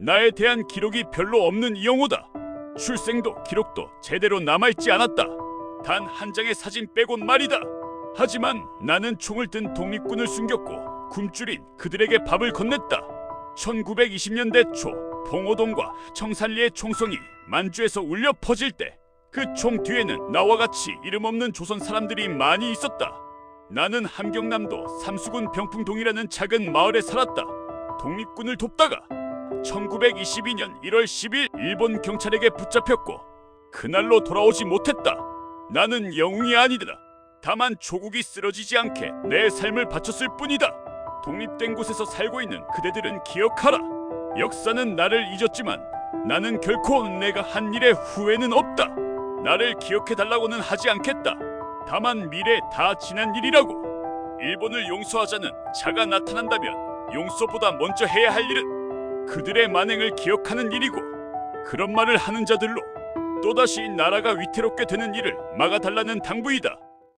나에 대한 기록이 별로 없는 이영호다. 출생도 기록도 제대로 남아있지 않았다. 단 한 장의 사진 빼곤 말이다. 하지만 나는 총을 든 독립군을 숨겼고 굶주린 그들에게 밥을 건넸다. 1920년대 초 봉오동과 청산리의 총성이 만주에서 울려 퍼질 때 그 총 뒤에는 나와 같이 이름 없는 조선 사람들이 많이 있었다. 나는 함경남도 삼수군 병풍동이라는 작은 마을에 살았다. 독립군을 돕다가 1922년 1월 10일 일본 경찰에게 붙잡혔고 그날로 돌아오지 못했다. 나는 영웅이 아니더라. 다만 조국이 쓰러지지 않게 내 삶을 바쳤을 뿐이다. 독립된 곳에서 살고 있는 그대들은 기억하라. 역사는 나를 잊었지만 나는 결코 내가 한 일에 후회는 없다. 나를 기억해 달라고는 하지 않겠다. 다만 미래 다 지난 일이라고. 일본을 용서하자는 자가 나타난다면 용서보다 먼저 해야 할 일은 그들의 만행을 기억하는 일이고 그런 말을 하는 자들로 또다시 나라가 위태롭게 되는 일을 막아달라는 당부이다.